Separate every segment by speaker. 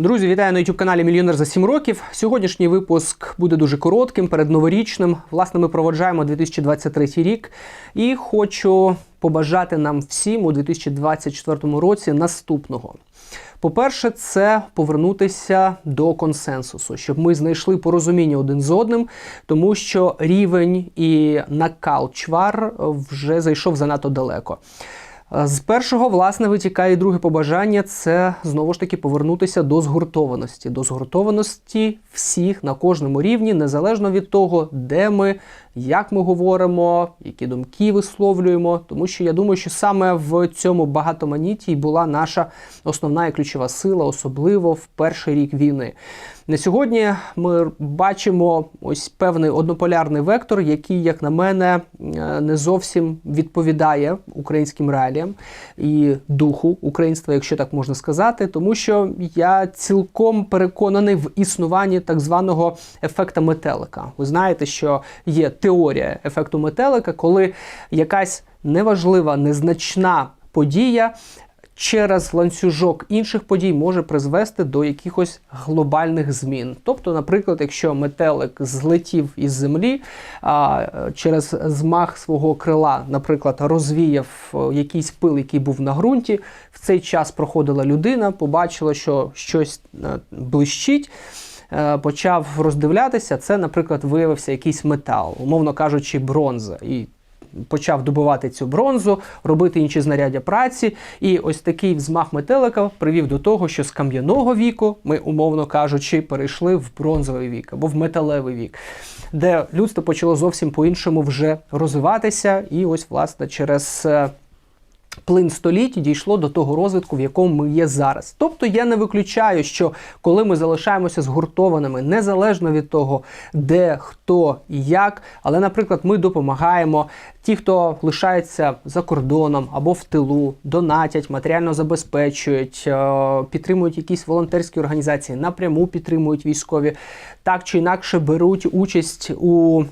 Speaker 1: Друзі, вітаю на youtube каналі Мільйонер за 7 років. Сьогоднішній випуск буде дуже коротким, передноворічним. Власне, ми проводжаємо 2023 рік і хочу побажати нам всім у 2024 році наступного. По-перше, це повернутися до консенсусу, щоб ми знайшли порозуміння один з одним, тому що рівень і накал чвар вже зайшов занадто далеко. З першого, власне, витікає друге побажання це знову ж таки повернутися до згуртованості, до згуртованості всіх на кожному рівні, незалежно від того, де ми, як ми говоримо, які думки висловлюємо. Тому що я думаю, що саме в цьому багатоманітті була наша основна і ключова сила, особливо в перший рік війни. На сьогодні ми бачимо ось певний однополярний вектор, який, як на мене, е, не зовсім відповідає українським реаліям і духу українства, якщо так можна сказати, тому що я цілком переконаний в існуванні так званого ефекта метелика. Ви знаєте, що є теорія ефекту метелика, коли якась неважлива, незначна подія через ланцюжок інших подій може призвести до якихось глобальних змін. Тобто, наприклад, якщо метелик злетів із землі а, через змах свого крила, наприклад, розвіяв якийсь пил, який був на ґрунті, в цей час проходила людина, побачила, що щось е, блищить. Е, почав роздивлятися, це, наприклад, виявився якийсь метал, умовно кажучи, бронза. І почав добувати цю бронзу, робити інші знаряддя праці. І ось такий взмах метелика привів до того, що з кам'яного віку ми, умовно кажучи, перейшли в бронзовий вік або в металевий вік, де людство почало зовсім по-іншому вже розвиватися. І ось, власне, через. Плин століть дійшло до того розвитку, в якому ми є зараз. Тобто я не виключаю, що коли ми залишаємося згуртованими, незалежно від того, де, хто і як, але, наприклад, ми допомагаємо ті, хто лишається за кордоном або в тилу, донатять, матеріально забезпечують, е, підтримують якісь волонтерські організації, напряму підтримують військові, так чи інакше беруть участь у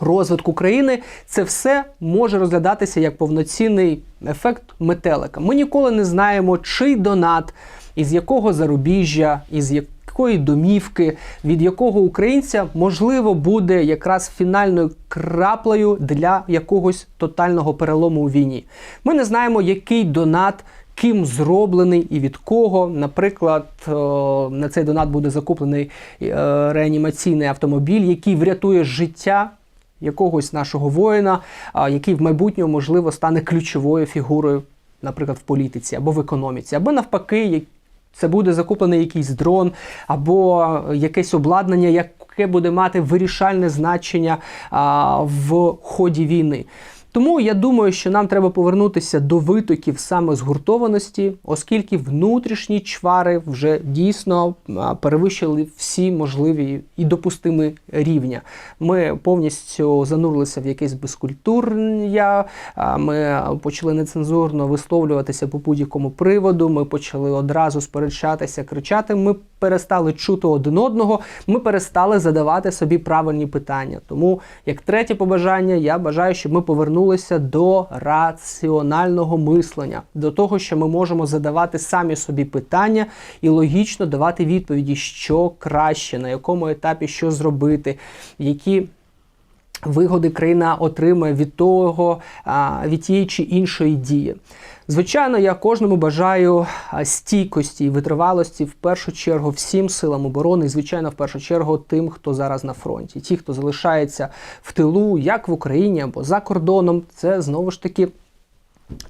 Speaker 1: розвитку країни, це все може розглядатися як повноцінний ефект метелика. Ми ніколи не знаємо, чий донат, із якого зарубіжжя, із якої домівки, від якого українця можливо буде якраз фінальною краплею для якогось тотального перелому у війні. Ми не знаємо, який донат. Ким зроблений і від кого. Наприклад, на цей донат буде закуплений е, реанімаційний автомобіль, який врятує життя якогось нашого воїна, який в майбутньому можливо стане ключовою фігурою, наприклад, в політиці або в економіці, або навпаки, це буде закуплений якийсь дрон, або якесь обладнання, яке буде мати вирішальне значення в ході війни. Тому я думаю, що нам треба повернутися до витоків саме згуртованості, оскільки внутрішні чвари вже дійсно перевищили всі можливі і допустимі рівня. Ми повністю занурилися в якесь безкультур'я, ми почали нецензурно висловлюватися по будь-якому приводу. Ми почали одразу сперечатися, кричати. Ми перестали чути один одного, ми перестали задавати собі правильні питання. Тому, як третє побажання, я бажаю, щоб ми повернулися до раціонального мислення, до того, що ми можемо задавати самі собі питання і логічно давати відповіді, що краще, на якому етапі що зробити, які. Вигоди країна отримає від того, від тієї чи іншої дії. Звичайно, я кожному бажаю стійкості і витривалості в першу чергу всім силам оборони, і звичайно, в першу чергу тим, хто зараз на фронті. Ті, хто залишається в тилу, як в Україні або за кордоном, це знову ж таки.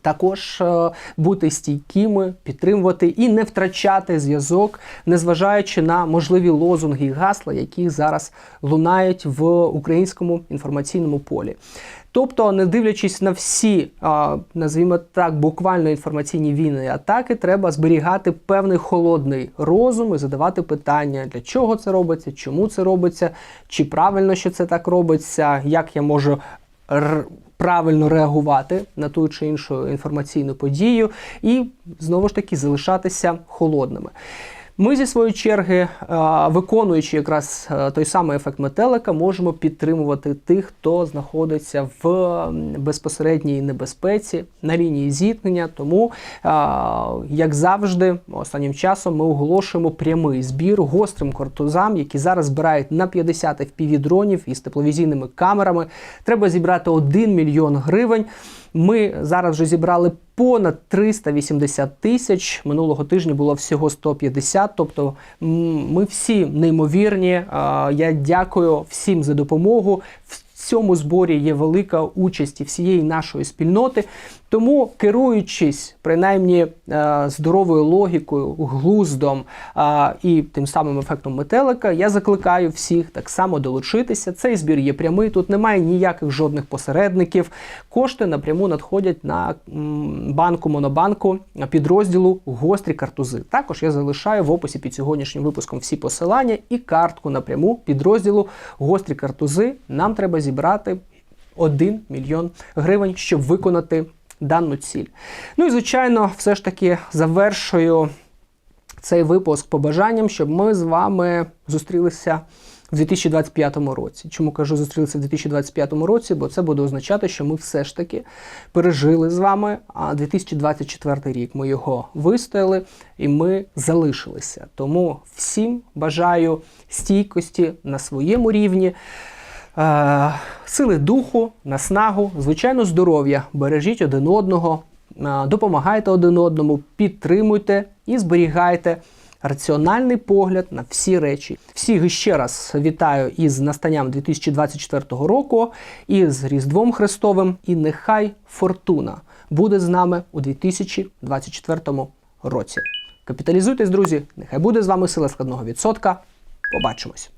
Speaker 1: Також е, бути стійкими, підтримувати і не втрачати зв'язок, незважаючи на можливі лозунги і гасла, які зараз лунають в українському інформаційному полі. Тобто, не дивлячись на всі, називаємо так, буквально інформаційні війни атаки, треба зберігати певний холодний розум і задавати питання, для чого це робиться, чому це робиться, чи правильно що це так робиться, як я можу правильно реагувати на ту чи іншу інформаційну подію, і знову ж таки залишатися холодними. Ми зі своєї черги, е, виконуючи якраз е, той самий ефект метелика, можемо підтримувати тих, хто знаходиться в безпосередній небезпеці на лінії зіткнення. Тому, е, як завжди, останнім часом ми оголошуємо прямий збір гострим картузам, які зараз збирають на 50 fpv дронів із тепловізійними камерами. Треба зібрати 1 мільйон гривень. Ми зараз вже зібрали понад 380 тисяч. Минулого тижня було всього 150. Тобто ми всі неймовірні. Я дякую всім за допомогу. Цьому зборі є велика участь і всієї нашої спільноти. Тому, керуючись принаймні е, здоровою логікою, глуздом е, і тим самим ефектом метелика, я закликаю всіх так само долучитися. Цей збір є прямий, тут немає ніяких жодних посередників. Кошти напряму надходять на банку Монобанку підрозділу гострі картузи. Також я залишаю в описі під сьогоднішнім випуском всі посилання і картку напряму підрозділу гострі картузи. Нам треба зібрати 1 мільйон гривень, щоб виконати дану ціль. Ну і звичайно, все ж таки завершую цей випуск побажанням, щоб ми з вами зустрілися в 2025 році. Чому кажу зустрілися в 2025 році? Бо це буде означати, що ми все ж таки пережили з вами а 2024 рік. Ми його вистояли і ми залишилися. Тому всім бажаю стійкості на своєму рівні. Е, Сили духу, наснагу, звичайно, здоров'я. Бережіть один одного, е, допомагайте один одному, підтримуйте і зберігайте раціональний погляд на всі речі. Всіх ще раз вітаю із настанням 2024 року, і з Різдвом Христовим. І нехай фортуна буде з нами у 2024 році. Капіталізуйтесь, друзі! Нехай буде з вами сила складного відсотка. Побачимось!